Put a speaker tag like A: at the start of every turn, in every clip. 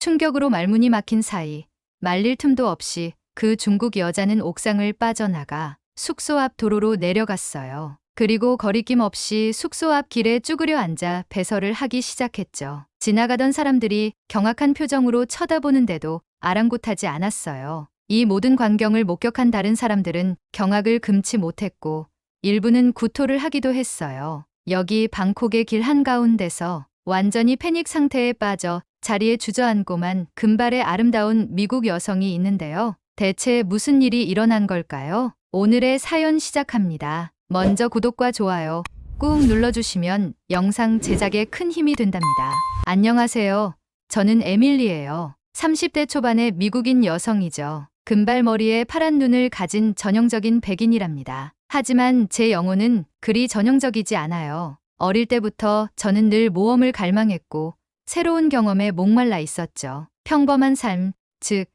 A: 충격으로 말문이 막힌 사이 말릴 틈도 없이 그 중국 여자는 옥상을 빠져나가 숙소 앞 도로로 내려갔어요. 그리고 거리낌 없이 숙소 앞 길에 쭈그려 앉아 배설을 하기 시작했죠. 지나가던 사람들이 경악한 표정으로 쳐다보는데도 아랑곳하지 않았어요. 이 모든 광경을 목격한 다른 사람들은 경악을 금치 못했고 일부는 구토를 하기도 했어요. 여기 방콕의 길 한가운데서 완전히 패닉 상태에 빠져 자리에 주저앉고만 금발의 아름다운 미국 여성이 있는데요. 대체 무슨 일이 일어난 걸까요? 오늘의 사연 시작합니다. 먼저 구독과 좋아요 꾹 눌러주시면 영상 제작에 큰 힘이 된답니다. 안녕하세요. 저는 에밀리예요. 30대 초반의 미국인 여성이죠. 금발머리에 파란 눈을 가진 전형적인 백인이랍니다. 하지만 제 영혼은 그리 전형적이지 않아요. 어릴 때부터 저는 늘 모험을 갈망했고 새로운 경험에 목말라 있었죠. 평범한 삶, 즉,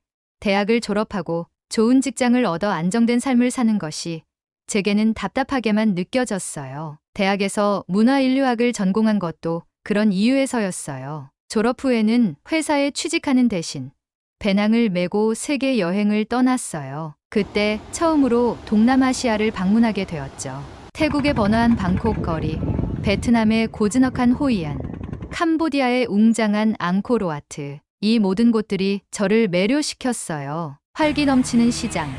A: 대학을 졸업하고 좋은 직장을 얻어 안정된 삶을 사는 것이 제게는 답답하게만 느껴졌어요. 대학에서 문화인류학을 전공한 것도 그런 이유에서였어요. 졸업 후에는 회사에 취직하는 대신 배낭을 메고 세계 여행을 떠났어요. 그때 처음으로 동남아시아를 방문하게 되었죠. 태국의 번화한 방콕 거리, 베트남의 고즈넉한 호이안, 캄보디아의 웅장한 앙코르 와트. 이 모든 곳들이 저를 매료시켰어요. 활기 넘치는 시장,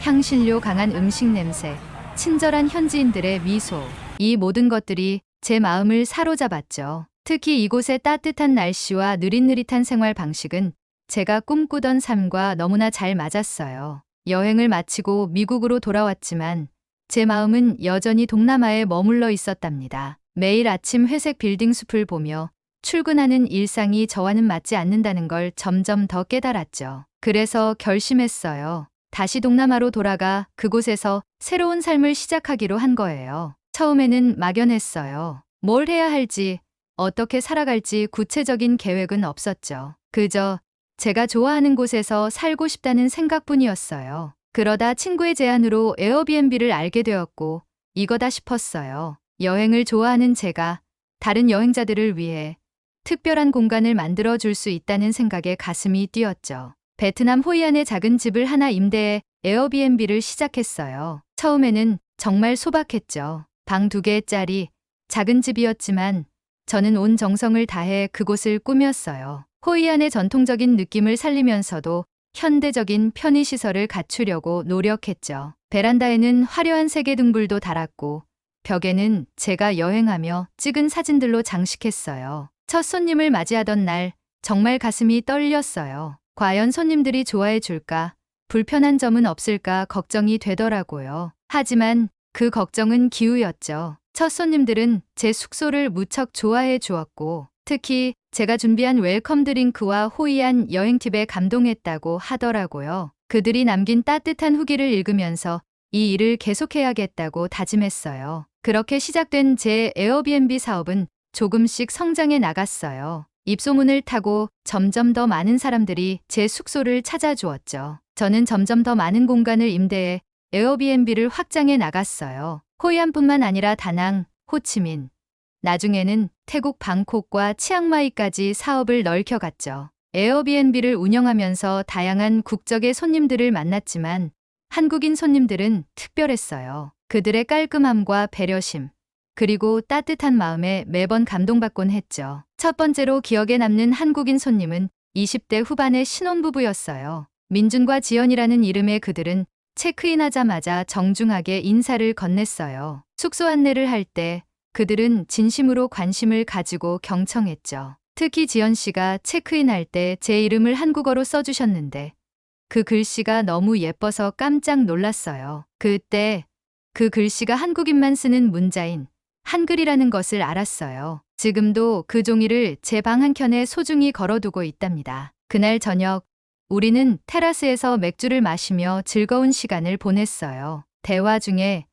A: 향신료 강한 음식 냄새, 친절한 현지인들의 미소. 이 모든 것들이 제 마음을 사로잡았죠. 특히 이곳의 따뜻한 날씨와 느릿느릿한 생활 방식은 제가 꿈꾸던 삶과 너무나 잘 맞았어요. 여행을 마치고 미국으로 돌아왔지만 제 마음은 여전히 동남아에 머물러 있었답니다. 매일 아침 회색 빌딩 숲을 보며 출근하는 일상이 저와는 맞지 않는다는 걸 점점 더 깨달았죠. 그래서 결심했어요. 다시 동남아로 돌아가 그곳에서 새로운 삶을 시작하기로 한 거예요. 처음에는 막연했어요. 뭘 해야 할지, 어떻게 살아갈지 구체적인 계획은 없었죠. 그저 제가 좋아하는 곳에서 살고 싶다는 생각뿐이었어요. 그러다 친구의 제안으로 에어비앤비를 알게 되었고 이거다 싶었어요. 여행을 좋아하는 제가 다른 여행자들을 위해 특별한 공간을 만들어 줄 수 있다는 생각에 가슴이 뛰었죠. 베트남 호이안의 작은 집을 하나 임대해 에어비앤비를 시작했어요. 처음에는 정말 소박했죠. 방 두 개짜리 작은 집이었지만 저는 온 정성을 다해 그곳을 꾸몄어요. 호이안의 전통적인 느낌을 살리면서도 현대적인 편의시설을 갖추려고 노력했죠. 베란다에는 화려한 세계 등불도 달았고 벽에는 제가 여행하며 찍은 사진들로 장식했어요. 첫 손님을 맞이하던 날 정말 가슴이 떨렸어요. 과연 손님들이 좋아해 줄까? 불편한 점은 없을까 걱정이 되더라고요. 하지만 그 걱정은 기우였죠. 첫 손님들은 제 숙소를 무척 좋아해 주었고 특히 제가 준비한 웰컴 드링크와 호이안 여행 팁에 감동했다고 하더라고요. 그들이 남긴 따뜻한 후기를 읽으면서 이 일을 계속해야겠다고 다짐했어요. 그렇게 시작된 제 에어비앤비 사업은 조금씩 성장해 나갔어요. 입소문을 타고 점점 더 많은 사람들이 제 숙소를 찾아주었죠. 저는 점점 더 많은 공간을 임대해 에어비앤비를 확장해 나갔어요. 호이안뿐만 아니라 다낭, 호치민, 나중에는 태국 방콕과 치앙마이까지 사업을 넓혀갔죠. 에어비앤비를 운영하면서 다양한 국적의 손님들을 만났지만 한국인 손님들은 특별했어요. 그들의 깔끔함과 배려심, 그리고 따뜻한 마음에 매번 감동받곤 했죠. 첫 번째로 기억에 남는 한국인 손님은 20대 후반의 신혼부부였어요. 민준과 지연이라는 이름의 그들은 체크인하자마자 정중하게 인사를 건넸어요. 숙소 안내를 할 때 그들은 진심으로 관심을 가지고 경청했죠. 특히 지연 씨가 체크인할 때 제 이름을 한국어로 써주셨는데 그 글씨가 너무 예뻐서 깜짝 놀랐어요. 그때 그 글씨가 한국인만 쓰는 문자인 한글이라는 것을 알았어요. 지금도 그 종이를 제 방 한켠에 소중히 걸어두고 있답니다. 그날 저녁 우리는 테라스에서 맥주를 마시며 즐거운 시간을 보냈어요. 대화 중에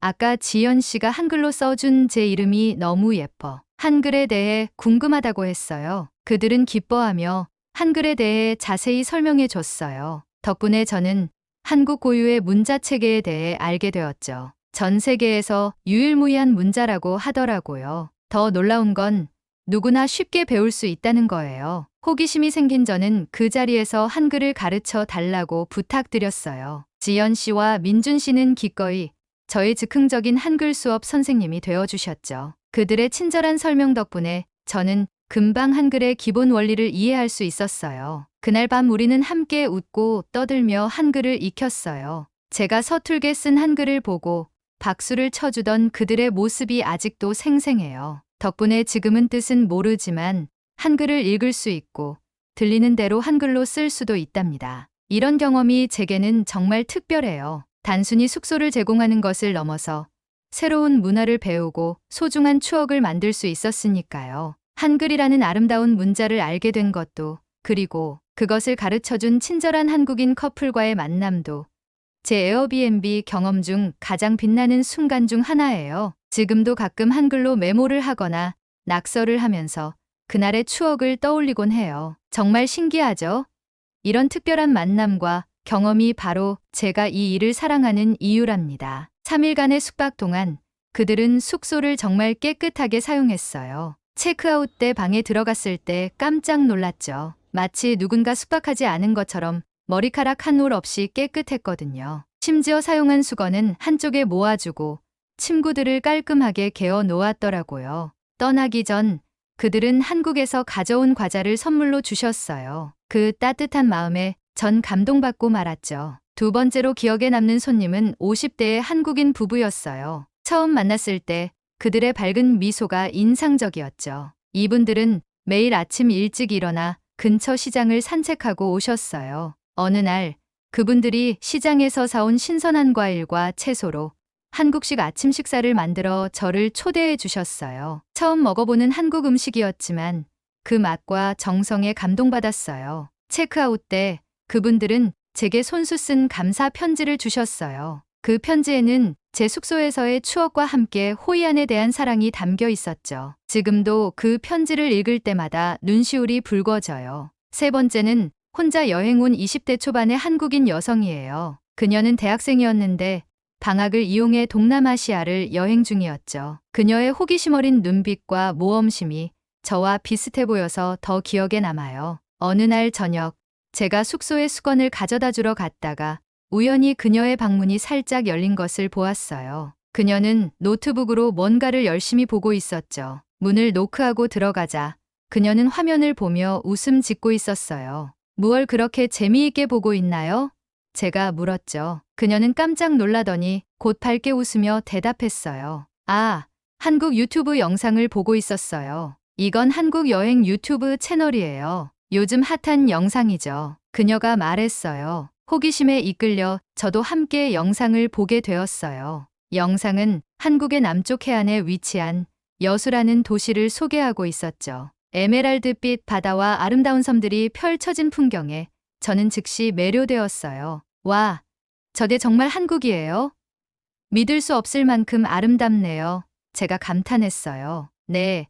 A: 아까 지연 씨가 한글로 써준 제 이름이 너무 예뻐. 한글에 대해 궁금하다고 했어요. 그들은 기뻐하며 한글에 대해 자세히 설명해 줬어요. 덕분에 저는 한국 고유의 문자 체계에 대해 알게 되었죠. 전 세계에서 유일무이한 문자라고 하더라고요. 더 놀라운 건 누구나 쉽게 배울 수 있다는 거예요. 호기심이 생긴 저는 그 자리에서 한글을 가르쳐 달라고 부탁드렸어요. 지연 씨와 민준 씨는 기꺼이 저의 즉흥적인 한글 수업 선생님이 되어주셨죠. 그들의 친절한 설명 덕분에 저는 금방 한글의 기본 원리를 이해할 수 있었어요. 그날 밤 우리는 함께 웃고 떠들며 한글을 익혔어요. 제가 서툴게 쓴 한글을 보고 박수를 쳐주던 그들의 모습이 아직도 생생해요. 덕분에 지금은 뜻은 모르지만 한글을 읽을 수 있고 들리는 대로 한글로 쓸 수도 있답니다. 이런 경험이 제게는 정말 특별해요. 단순히 숙소를 제공하는 것을 넘어서 새로운 문화를 배우고 소중한 추억을 만들 수 있었으니까요. 한글이라는 아름다운 문자를 알게 된 것도 그리고 그것을 가르쳐준 친절한 한국인 커플과의 만남도 제 에어비앤비 경험 중 가장 빛나는 순간 중 하나예요. 지금도 가끔 한글로 메모를 하거나 낙서를 하면서 그날의 추억을 떠올리곤 해요. 정말 신기하죠? 이런 특별한 만남과 경험이 바로 제가 이 일을 사랑하는 이유랍니다. 3일간의 숙박 동안 그들은 숙소를 정말 깨끗하게 사용했어요. 체크아웃 때 방에 들어갔을 때 깜짝 놀랐죠. 마치 누군가 숙박하지 않은 것처럼 머리카락 한 올 없이 깨끗했거든요. 심지어 사용한 수건은 한쪽에 모아주고 침구들을 깔끔하게 개어 놓았더라고요. 떠나기 전 그들은 한국에서 가져온 과자를 선물로 주셨어요. 그 따뜻한 마음에 전 감동받고 말았죠. 두 번째로 기억에 남는 손님은 50대의 한국인 부부였어요. 처음 만났을 때 그들의 밝은 미소가 인상적이었죠. 이분들은 매일 아침 일찍 일어나 근처 시장을 산책하고 오셨어요. 어느 날 그분들이 시장에서 사온 신선한 과일과 채소로 한국식 아침 식사를 만들어 저를 초대해 주셨어요. 처음 먹어보는 한국 음식이었지만 그 맛과 정성에 감동받았어요. 체크아웃 때 그분들은 제게 손수 쓴 감사 편지를 주셨어요. 그 편지에는 제 숙소에서의 추억과 함께 호이안에 대한 사랑이 담겨 있었죠. 지금도 그 편지를 읽을 때마다 눈시울이 붉어져요. 세 번째는 혼자 여행 온 20대 초반의 한국인 여성이에요. 그녀는 대학생이었는데 방학을 이용해 동남아시아를 여행 중이었죠. 그녀의 호기심 어린 눈빛과 모험심이 저와 비슷해 보여서 더 기억에 남아요. 어느 날 저녁, 제가 숙소에 수건을 가져다 주러 갔다가 우연히 그녀의 방문이 살짝 열린 것을 보았어요. 그녀는 노트북으로 뭔가를 열심히 보고 있었죠. 문을 노크하고 들어가자 그녀는 화면을 보며 웃음 짓고 있었어요. 무얼 그렇게 재미있게 보고 있나요? 제가 물었죠. 그녀는 깜짝 놀라더니 곧 밝게 웃으며 대답했어요. 아, 한국 유튜브 영상을 보고 있었어요. 이건 한국 여행 유튜브 채널이에요. 요즘 핫한 영상이죠. 그녀가 말했어요. 호기심에 이끌려 저도 함께 영상을 보게 되었어요. 영상은 한국의 남쪽 해안에 위치한 여수라는 도시를 소개하고 있었죠. 에메랄드빛 바다와 아름다운 섬들이 펼쳐진 풍경에 저는 즉시 매료되었어요. 와, 저게 정말 한국이에요? 믿을 수 없을 만큼 아름답네요. 제가 감탄했어요. 네.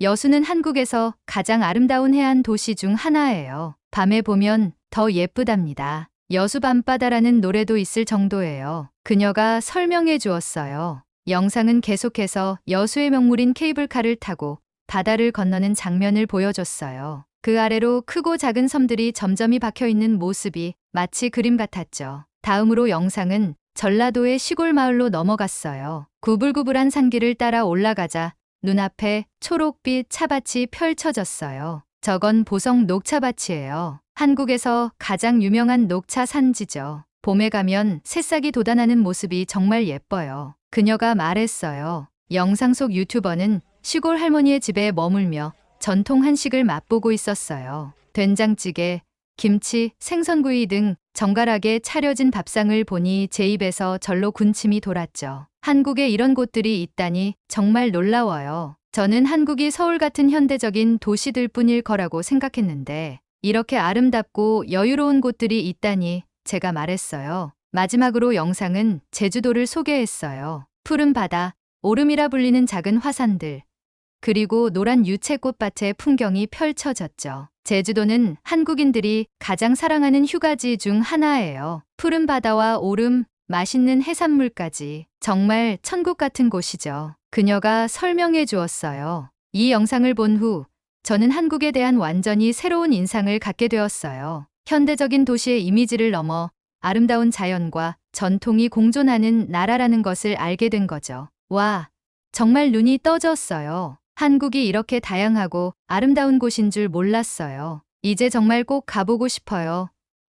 A: 여수는 한국에서 가장 아름다운 해안 도시 중 하나예요. 밤에 보면 더 예쁘답니다. 여수 밤바다라는 노래도 있을 정도예요. 그녀가 설명해 주었어요. 영상은 계속해서 여수의 명물인 케이블카를 타고 바다를 건너는 장면을 보여줬어요. 그 아래로 크고 작은 섬들이 점점이 박혀 있는 모습이 마치 그림 같았죠. 다음으로 영상은 전라도의 시골 마을로 넘어갔어요. 구불구불한 산길을 따라 올라가자 눈앞에 초록빛 차밭이 펼쳐졌어요. 저건 보성 녹차밭이에요. 한국에서 가장 유명한 녹차 산지죠. 봄에 가면 새싹이 돋아나는 모습이 정말 예뻐요. 그녀가 말했어요. 영상 속 유튜버는 시골 할머니의 집에 머물며 전통 한식을 맛보고 있었어요. 된장찌개, 김치, 생선구이 등 정갈하게 차려진 밥상을 보니 제 입에서 절로 군침이 돌았죠. 한국에 이런 곳들이 있다니 정말 놀라워요. 저는 한국이 서울 같은 현대적인 도시들 뿐일 거라고 생각했는데 이렇게 아름답고 여유로운 곳들이 있다니 제가 말했어요. 마지막으로 영상은 제주도를 소개했어요. 푸른 바다, 오름이라 불리는 작은 화산들, 그리고 노란 유채꽃밭의 풍경이 펼쳐졌죠. 제주도는 한국인들이 가장 사랑하는 휴가지 중 하나예요. 푸른 바다와 오름, 맛있는 해산물까지 정말 천국 같은 곳이죠. 그녀가 설명해 주었어요. 이 영상을 본 후 저는 한국에 대한 완전히 새로운 인상을 갖게 되었어요. 현대적인 도시의 이미지를 넘어 아름다운 자연과 전통이 공존하는 나라라는 것을 알게 된 거죠. 와, 정말 눈이 떠졌어요. 한국이 이렇게 다양하고 아름다운 곳인 줄 몰랐어요. 이제 정말 꼭 가보고 싶어요.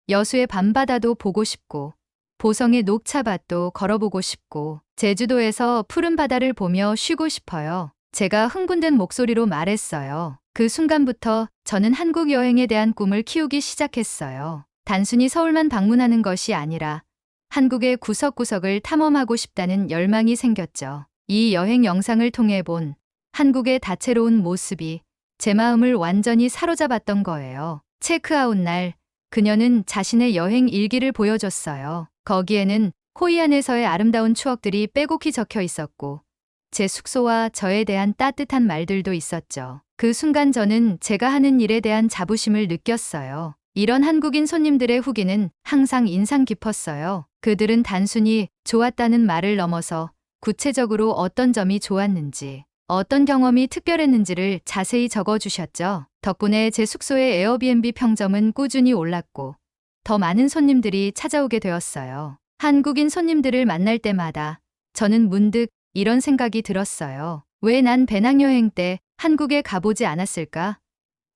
A: 여수의 밤바다도 보고 싶고, 보성의 녹차밭도 걸어보고 싶고, 제주도에서 푸른 바다를 보며 쉬고 싶어요. 제가 흥분된 목소리로 말했어요. 그 순간부터 저는 한국 여행에 대한 꿈을 키우기 시작했어요. 단순히 서울만 방문하는 것이 아니라 한국의 구석구석을 탐험하고 싶다는 열망이 생겼죠. 이 여행 영상을 통해 본 한국의 다채로운 모습이 제 마음을 완전히 사로잡았던 거예요. 체크아웃 날 그녀는 자신의 여행 일기를 보여줬어요. 거기에는 호이안에서의 아름다운 추억들이 빼곡히 적혀 있었고 제 숙소와 저에 대한 따뜻한 말들도 있었죠. 그 순간 저는 제가 하는 일에 대한 자부심을 느꼈어요. 이런 한국인 손님들의 후기는 항상 인상 깊었어요. 그들은 단순히 좋았다는 말을 넘어서 구체적으로 어떤 점이 좋았는지, 어떤 경험이 특별했는지를 자세히 적어 주셨죠. 덕분에 제 숙소의 에어비앤비 평점은 꾸준히 올랐고, 더 많은 손님들이 찾아오게 되었어요. 한국인 손님들을 만날 때마다 저는 문득 이런 생각이 들었어요. 왜 난 배낭여행 때 한국에 가보지 않았을까?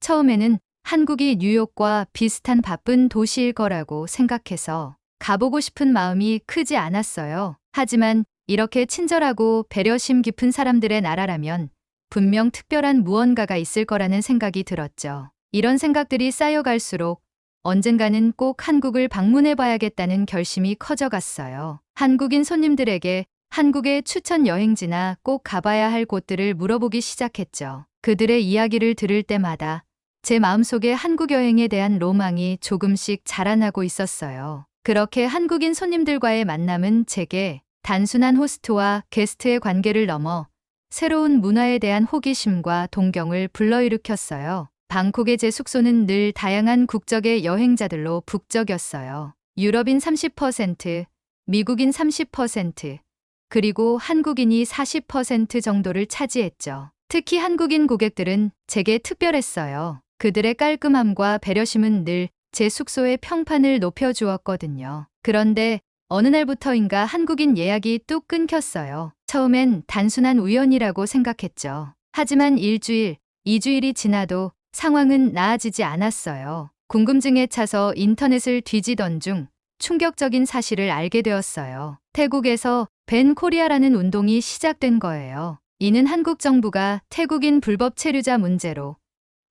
A: 처음에는 한국이 뉴욕과 비슷한 바쁜 도시일 거라고 생각해서 가보고 싶은 마음이 크지 않았어요. 하지만 이렇게 친절하고 배려심 깊은 사람들의 나라라면 분명 특별한 무언가가 있을 거라는 생각이 들었죠. 이런 생각들이 쌓여갈수록 언젠가는 꼭 한국을 방문해 봐야겠다는 결심이 커져갔어요. 한국인 손님들에게 한국의 추천 여행지나 꼭 가봐야 할 곳들을 물어보기 시작했죠. 그들의 이야기를 들을 때마다 제 마음속에 한국 여행에 대한 로망이 조금씩 자라나고 있었어요. 그렇게 한국인 손님들과의 만남은 제게 단순한 호스트와 게스트의 관계를 넘어 새로운 문화에 대한 호기심과 동경을 불러일으켰어요. 방콕의 제 숙소는 늘 다양한 국적의 여행자들로 북적였어요. 유럽인 30%, 미국인 30%, 그리고 한국인이 40% 정도를 차지했죠. 특히 한국인 고객들은 제게 특별했어요. 그들의 깔끔함과 배려심은 늘 제 숙소의 평판을 높여주었거든요. 그런데 어느 날부터인가 한국인 예약이 뚝 끊겼어요. 처음엔 단순한 우연이라고 생각했죠. 하지만 일주일, 이주일이 지나도 상황은 나아지지 않았어요. 궁금증에 차서 인터넷을 뒤지던 중 충격적인 사실을 알게 되었어요. 태국에서 벤 코리아라는 운동이 시작된 거예요. 이는 한국 정부가 태국인 불법 체류자 문제로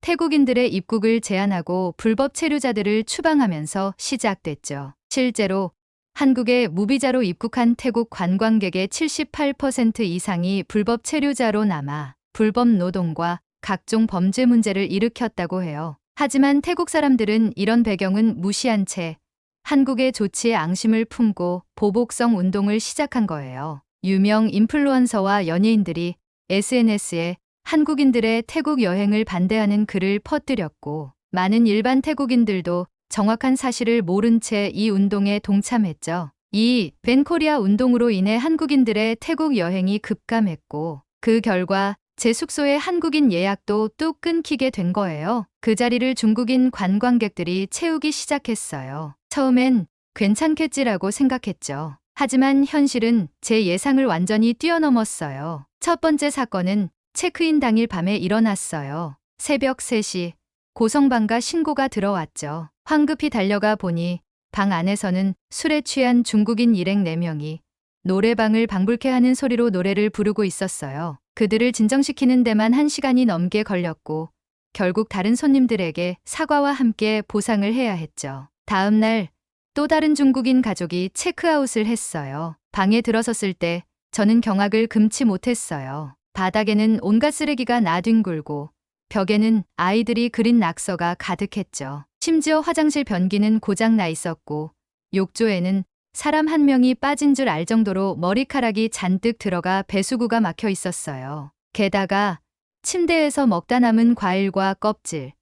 A: 태국인들의 입국을 제한하고 불법 체류자들을 추방하면서 시작됐죠. 실제로 한국에 무비자로 입국한 태국 관광객의 78% 이상이 불법 체류자로 남아 불법 노동과 각종 범죄 문제를 일으켰다고 해요. 하지만 태국 사람들은 이런 배경은 무시한 채 한국의 조치에 앙심을 품고 보복성 운동을 시작한 거예요. 유명 인플루언서와 연예인들이 SNS에 한국인들의 태국 여행을 반대하는 글을 퍼뜨렸고 많은 일반 태국인들도 정확한 사실을 모른 채 이 운동에 동참했죠. 이 벤코리아 운동으로 인해 한국인들의 태국 여행이 급감했고 그 결과 제 숙소의 한국인 예약도 뚝 끊기게 된 거예요. 그 자리를 중국인 관광객들이 채우기 시작했어요. 처음엔 괜찮겠지라고 생각했죠. 하지만 현실은 제 예상을 완전히 뛰어넘었어요. 첫 번째 사건은 체크인 당일 밤에 일어났어요. 새벽 3시 고성방가 신고가 들어왔죠. 황급히 달려가 보니 방 안에서는 술에 취한 중국인 일행 4명이 노래방을 방불케 하는 소리로 노래를 부르고 있었어요. 그들을 진정시키는 데만 1시간이 넘게 걸렸고 결국 다른 손님들에게 사과와 함께 보상을 해야 했죠. 다음 날 또 다른 중국인 가족이 체크아웃을 했어요. 방에 들어섰을 때 저는 경악을 금치 못했어요. 바닥에는 온갖 쓰레기가 나뒹굴고 벽에는 아이들이 그린 낙서가 가득했죠. 심지어 화장실 변기는 고장 나 있었고 욕조에는 사람 한 명이 빠진 줄 알 정도로 머리카락이 잔뜩 들어가 배수구가 막혀 있었어요. 게다가 침대에서 먹다 남은 과일과 껍질,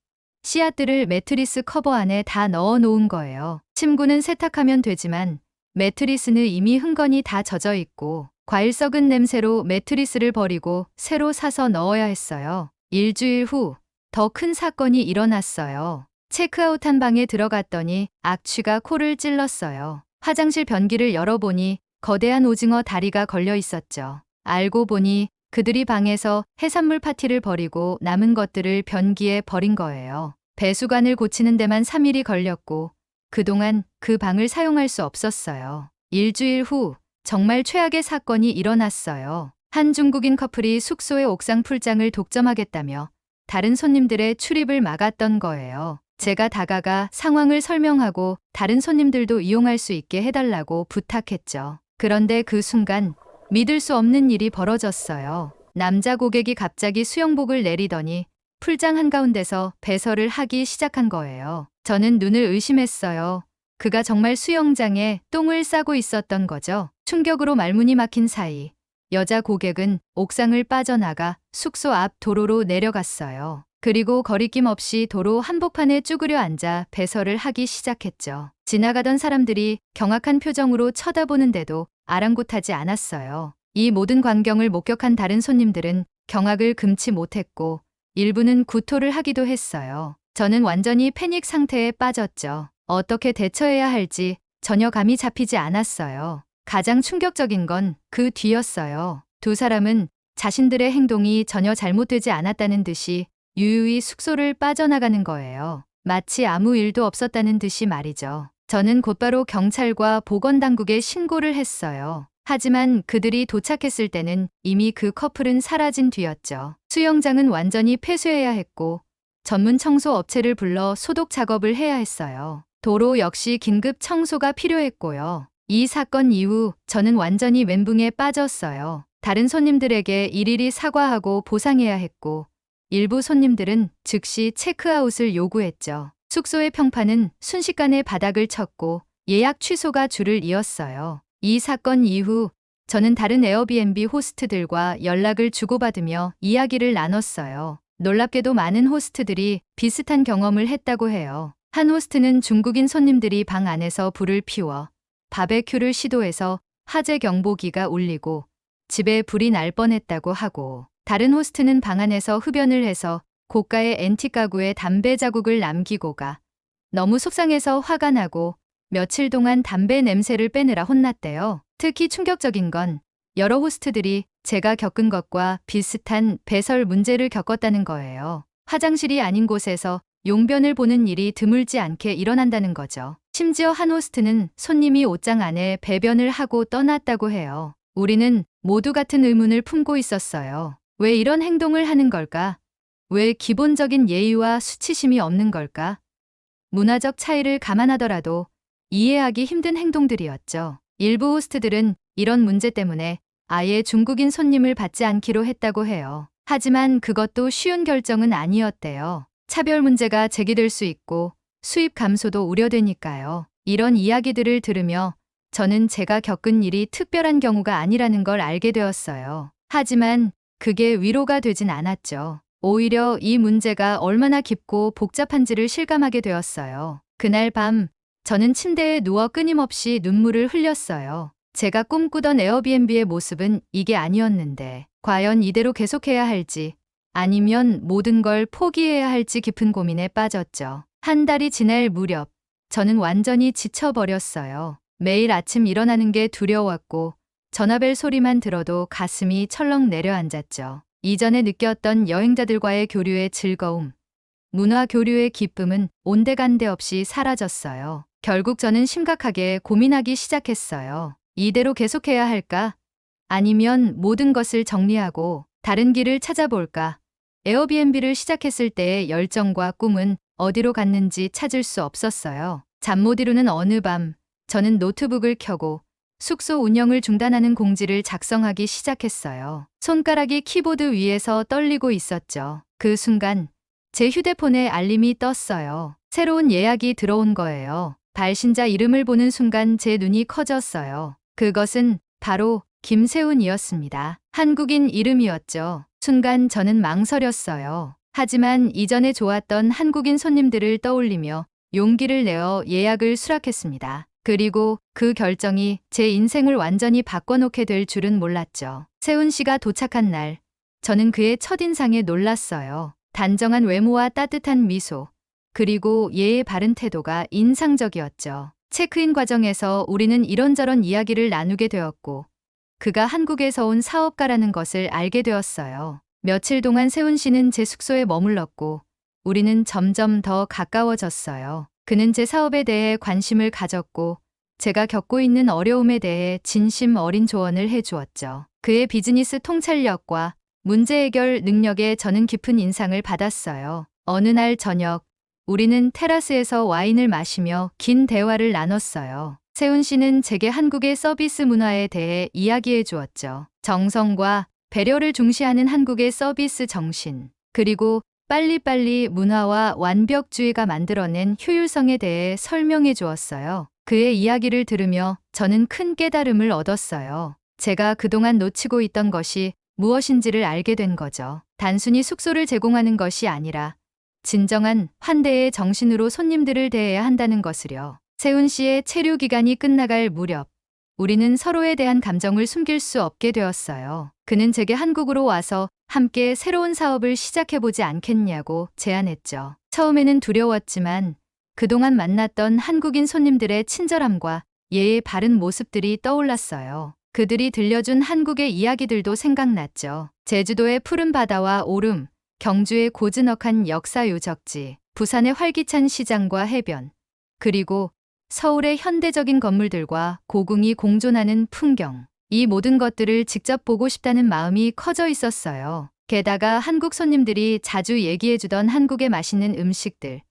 A: 씨앗들을 매트리스 커버 안에 다 넣어 놓은 거예요. 침구는 세탁하면 되지만 매트리스는 이미 흥건히 다 젖어 있고 과일 썩은 냄새로 매트리스를 버리고 새로 사서 넣어야 했어요. 일주일 후 더 큰 사건이 일어났어요. 체크아웃한 방에 들어갔더니 악취가 코를 찔렀어요. 화장실 변기를 열어보니 거대한 오징어 다리가 걸려 있었죠. 알고 보니 그들이 방에서 해산물 파티를 벌이고 남은 것들을 변기에 버린 거예요. 배수관을 고치는 데만 3일이 걸렸고 그동안 그 방을 사용할 수 없었어요. 일주일 후 정말 최악의 사건이 일어났어요. 한 중국인 커플이 숙소의 옥상 풀장을 독점하겠다며 다른 손님들의 출입을 막았던 거예요. 제가 다가가 상황을 설명하고 다른 손님들도 이용할 수 있게 해달라고 부탁했죠. 그런데 그 순간 믿을 수 없는 일이 벌어졌어요. 남자 고객이 갑자기 수영복을 내리더니 풀장 한가운데서 배설을 하기 시작한 거예요. 저는 눈을 의심했어요. 그가 정말 수영장에 똥을 싸고 있었던 거죠. 충격으로 말문이 막힌 사이 여자 고객은 옥상을 빠져나가 숙소 앞 도로로 내려갔어요. 그리고 거리낌 없이 도로 한복판에 쭈그려 앉아 배설을 하기 시작했죠. 지나가던 사람들이 경악한 표정으로 쳐다보는데도 아랑곳하지 않았어요. 이 모든 광경을 목격한 다른 손님들은 경악을 금치 못했고 일부는 구토를 하기도 했어요. 저는 완전히 패닉 상태에 빠졌죠. 어떻게 대처해야 할지 전혀 감이 잡히지 않았어요. 가장 충격적인 건 그 뒤였어요. 두 사람은 자신들의 행동이 전혀 잘못되지 않았다는 듯이 유유히 숙소를 빠져나가는 거예요. 마치 아무 일도 없었다는 듯이 말이죠. 저는 곧바로 경찰과 보건당국에 신고를 했어요. 하지만 그들이 도착했을 때는 이미 그 커플은 사라진 뒤였죠. 수영장은 완전히 폐쇄해야 했고 전문 청소 업체를 불러 소독 작업을 해야 했어요. 도로 역시 긴급 청소가 필요했고요. 이 사건 이후 저는 완전히 멘붕에 빠졌어요. 다른 손님들에게 일일이 사과하고 보상해야 했고 일부 손님들은 즉시 체크아웃을 요구했죠. 숙소의 평판은 순식간에 바닥을 쳤고 예약 취소가 줄을 이었어요. 이 사건 이후 저는 다른 에어비앤비 호스트들과 연락을 주고받으며 이야기를 나눴어요. 놀랍게도 많은 호스트들이 비슷한 경험을 했다고 해요. 한 호스트는 중국인 손님들이 방 안에서 불을 피워 바베큐를 시도해서 화재 경보기가 울리고 집에 불이 날 뻔했다고 하고 다른 호스트는 방 안에서 흡연을 해서 고가의 앤틱 가구에 담배 자국을 남기고 가 너무 속상해서 화가 나고 며칠 동안 담배 냄새를 빼느라 혼났대요. 특히 충격적인 건 여러 호스트들이 제가 겪은 것과 비슷한 배설 문제를 겪었다는 거예요. 화장실이 아닌 곳에서 용변을 보는 일이 드물지 않게 일어난다는 거죠. 심지어 한 호스트는 손님이 옷장 안에 배변을 하고 떠났다고 해요. 우리는 모두 같은 의문을 품고 있었어요. 왜 이런 행동을 하는 걸까? 왜 기본적인 예의와 수치심이 없는 걸까? 문화적 차이를 감안하더라도 이해하기 힘든 행동들이었죠. 일부 호스트들은 이런 문제 때문에 아예 중국인 손님을 받지 않기로 했다고 해요. 하지만 그것도 쉬운 결정은 아니었대요. 차별 문제가 제기될 수 있고 수입 감소도 우려되니까요. 이런 이야기들을 들으며 저는 제가 겪은 일이 특별한 경우가 아니라는 걸 알게 되었어요. 하지만 그게 위로가 되진 않았죠. 오히려 이 문제가 얼마나 깊고 복잡한지를 실감하게 되었어요. 그날 밤 저는 침대에 누워 끊임없이 눈물을 흘렸어요. 제가 꿈꾸던 에어비앤비의 모습은 이게 아니었는데 과연 이대로 계속해야 할지 아니면 모든 걸 포기해야 할지 깊은 고민에 빠졌죠. 한 달이 지날 무렵 저는 완전히 지쳐버렸어요. 매일 아침 일어나는 게 두려웠고 전화벨 소리만 들어도 가슴이 철렁 내려앉았죠. 이전에 느꼈던 여행자들과의 교류의 즐거움, 문화 교류의 기쁨은 온데간데 없이 사라졌어요. 결국 저는 심각하게 고민하기 시작했어요. 이대로 계속해야 할까? 아니면 모든 것을 정리하고 다른 길을 찾아볼까? 에어비앤비를 시작했을 때의 열정과 꿈은 어디로 갔는지 찾을 수 없었어요. 잠 못 이루는 어느 밤, 저는 노트북을 켜고 숙소 운영을 중단하는 공지를 작성하기 시작했어요. 손가락이 키보드 위에서 떨리고 있었죠. 그 순간 제 휴대폰에 알림이 떴어요. 새로운 예약이 들어온 거예요. 발신자 이름을 보는 순간 제 눈이 커졌어요. 그것은 바로 김세훈이었습니다. 한국인 이름이었죠. 순간 저는 망설였어요. 하지만 이전에 좋았던 한국인 손님들을 떠올리며 용기를 내어 예약을 수락했습니다. 그리고 그 결정이 제 인생을 완전히 바꿔놓게 될 줄은 몰랐죠. 세훈 씨가 도착한 날, 저는 그의 첫인상에 놀랐어요. 단정한 외모와 따뜻한 미소, 그리고 예의 바른 태도가 인상적이었죠. 체크인 과정에서 우리는 이런저런 이야기를 나누게 되었고, 그가 한국에서 온 사업가라는 것을 알게 되었어요. 며칠 동안 세훈 씨는 제 숙소에 머물렀고, 우리는 점점 더 가까워졌어요. 그는 제 사업에 대해 관심을 가졌고, 제가 겪고 있는 어려움에 대해 진심 어린 조언을 해 주었죠. 그의 비즈니스 통찰력과 문제 해결 능력에 저는 깊은 인상을 받았어요. 어느 날 저녁, 우리는 테라스에서 와인을 마시며 긴 대화를 나눴어요. 세훈 씨는 제게 한국의 서비스 문화에 대해 이야기해 주었죠. 정성과 배려를 중시하는 한국의 서비스 정신, 그리고 빨리빨리 문화와 완벽주의가 만들어낸 효율성에 대해 설명해 주었어요. 그의 이야기를 들으며 저는 큰 깨달음을 얻었어요. 제가 그동안 놓치고 있던 것이 무엇인지를 알게 된 거죠. 단순히 숙소를 제공하는 것이 아니라 진정한 환대의 정신으로 손님들을 대해야 한다는 것을요. 세훈 씨의 체류 기간이 끝나갈 무렵, 우리는 서로에 대한 감정을 숨길 수 없게 되었어요. 그는 제게 한국으로 와서 함께 새로운 사업을 시작해보지 않겠냐고 제안했죠. 처음에는 두려웠지만 그동안 만났던 한국인 손님들의 친절함과 예의 바른 모습들이 떠올랐어요. 그들이 들려준 한국의 이야기들도 생각났죠. 제주도의 푸른 바다와 오름, 경주의 고즈넉한 역사 유적지, 부산의 활기찬 시장과 해변, 그리고 서울의 현대적인 건물들과 고궁이 공존하는 풍경. 이 모든 것들을 직접 보고 싶다는 마음이 커져 있었어요. 게다가 한국 손님들이 자주 얘기해주던 한국의 맛있는 음식들,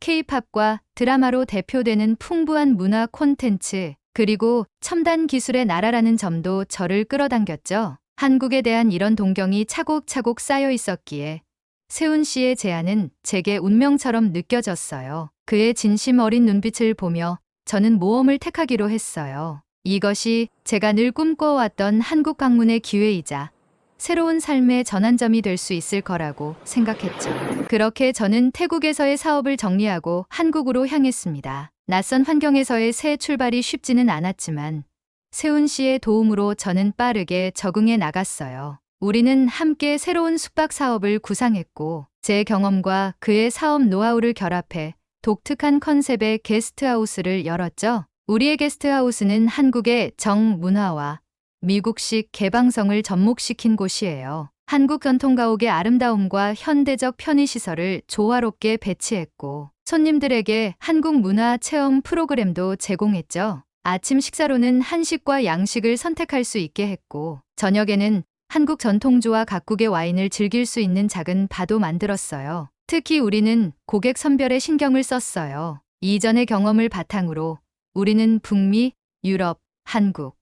A: 케이팝과 드라마로 대표되는 풍부한 문화 콘텐츠, 그리고 첨단 기술의 나라라는 점도 저를 끌어당겼죠. 한국에 대한 이런 동경이 차곡차곡 쌓여 있었기에 세훈 씨의 제안은 제게 운명처럼 느껴졌어요. 그의 진심 어린 눈빛을 보며 저는 모험을 택하기로 했어요. 이것이 제가 늘 꿈꿔왔던 한국 방문의 기회이자 새로운 삶의 전환점이 될 수 있을 거라고 생각했죠. 그렇게 저는 태국에서의 사업을 정리하고 한국으로 향했습니다. 낯선 환경에서의 새 출발이 쉽지는 않았지만 세훈 씨의 도움으로 저는 빠르게 적응해 나갔어요. 우리는 함께 새로운 숙박 사업을 구상했고 제 경험과 그의 사업 노하우를 결합해 독특한 컨셉의 게스트하우스를 열었죠. 우리의 게스트하우스는 한국의 정문화와 미국식 개방성을 접목시킨 곳이에요. 한국 전통 가옥의 아름다움과 현대적 편의시설을 조화롭게 배치했고 손님들에게 한국 문화 체험 프로그램도 제공했죠. 아침 식사로는 한식과 양식을 선택할 수 있게 했고 저녁에는 한국 전통주와 각국의 와인을 즐길 수 있는 작은 바도 만들었어요. 특히 우리는 고객 선별에 신경을 썼어요. 이전의 경험을 바탕으로 우리는 북미, 유럽, 한국,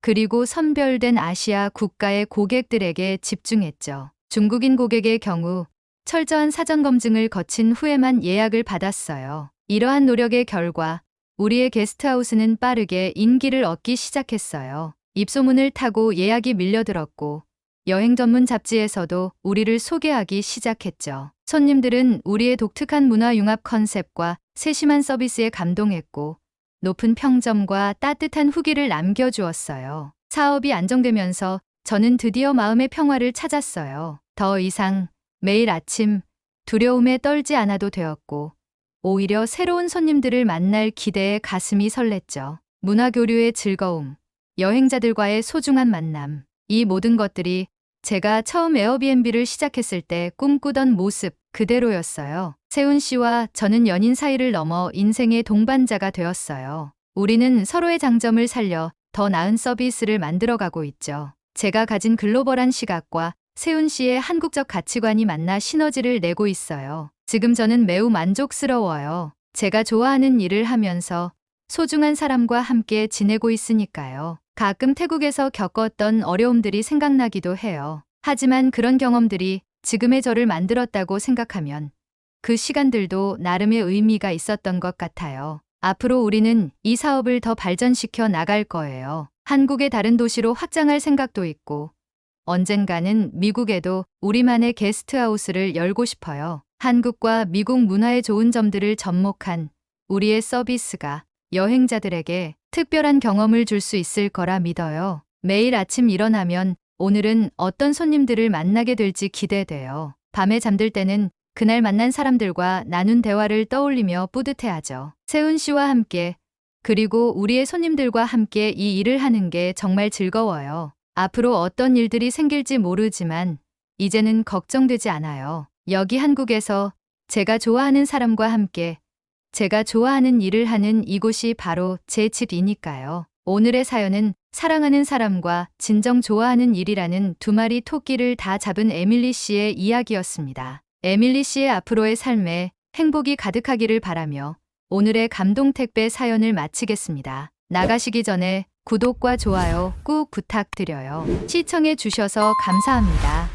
A: 그리고 선별된 아시아 국가의 고객들에게 집중했죠. 중국인 고객의 경우 철저한 사전 검증을 거친 후에만 예약을 받았어요. 이러한 노력의 결과 우리의 게스트하우스는 빠르게 인기를 얻기 시작했어요. 입소문을 타고 예약이 밀려들었고 여행 전문 잡지에서도 우리를 소개하기 시작했죠. 손님들은 우리의 독특한 문화 융합 컨셉과 세심한 서비스에 감동했고 높은 평점과 따뜻한 후기를 남겨주었어요. 사업이 안정되면서 저는 드디어 마음의 평화를 찾았어요. 더 이상 매일 아침 두려움에 떨지 않아도 되었고 오히려 새로운 손님들을 만날 기대에 가슴이 설렜죠. 문화 교류의 즐거움, 여행자들과의 소중한 만남, 이 모든 것들이 제가 처음 에어비앤비를 시작했을 때 꿈꾸던 모습 그대로였어요. 세훈 씨와 저는 연인 사이를 넘어 인생의 동반자가 되었어요. 우리는 서로의 장점을 살려 더 나은 서비스를 만들어가고 있죠. 제가 가진 글로벌한 시각과 세훈 씨의 한국적 가치관이 만나 시너지를 내고 있어요. 지금 저는 매우 만족스러워요. 제가 좋아하는 일을 하면서 소중한 사람과 함께 지내고 있으니까요. 가끔 태국에서 겪었던 어려움들이 생각나기도 해요. 하지만 그런 경험들이 지금의 저를 만들었다고 생각하면 그 시간들도 나름의 의미가 있었던 것 같아요. 앞으로 우리는 이 사업을 더 발전시켜 나갈 거예요. 한국의 다른 도시로 확장할 생각도 있고 언젠가는 미국에도 우리만의 게스트하우스를 열고 싶어요. 한국과 미국 문화의 좋은 점들을 접목한 우리의 서비스가 여행자들에게 특별한 경험을 줄 수 있을 거라 믿어요. 매일 아침 일어나면 오늘은 어떤 손님들을 만나게 될지 기대돼요. 밤에 잠들 때는 그날 만난 사람들과 나눈 대화를 떠올리며 뿌듯해하죠. 세훈 씨와 함께 그리고 우리의 손님들과 함께 이 일을 하는 게 정말 즐거워요. 앞으로 어떤 일들이 생길지 모르지만 이제는 걱정되지 않아요. 여기 한국에서 제가 좋아하는 사람과 함께 제가 좋아하는 일을 하는 이곳이 바로 제 집이니까요. 오늘의 사연은 사랑하는 사람과 진정 좋아하는 일이라는 두 마리 토끼를 다 잡은 에밀리 씨의 이야기였습니다. 에밀리 씨의 앞으로의 삶에 행복이 가득하기를 바라며 오늘의 감동 택배 사연을 마치겠습니다. 나가시기 전에 구독과 좋아요 꾹 부탁드려요. 시청해 주셔서 감사합니다.